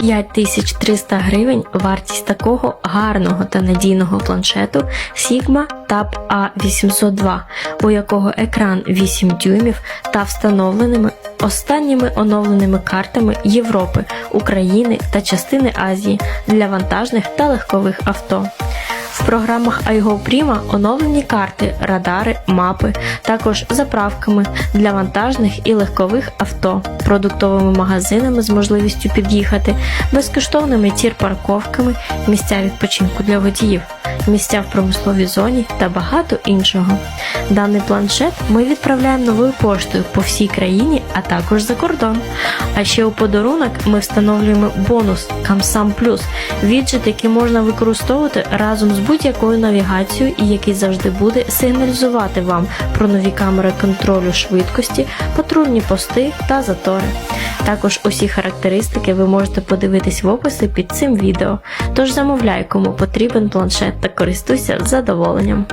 5300 гривень вартість такого гарного та надійного планшету Sigma Tab A802, у якого екран 8 дюймів та встановленими останніми оновленими картами Європи, України та частини Азії для вантажних та легкових авто. В програмах Prima оновлені карти, радари, мапи, також заправками для вантажних і легкових авто, продуктовими магазинами з можливістю під'їхати, безкоштовними тір-парковками, місця відпочинку для водіїв, місця в промисловій зоні та багато іншого. Даний планшет ми відправляємо новою поштою по всій країні, а також за кордон. А ще у подарунок ми встановлюємо бонус Камсам Плюс віджит, який можна використовувати разом з будь-якою навігацією і який завжди буде сигналізувати вам про нові камери контролю швидкості, патрульні пости та затори. Також усі характеристики ви можете подивитись в описі під цим відео. Тож замовляй, кому потрібен планшет та користуйся задоволенням.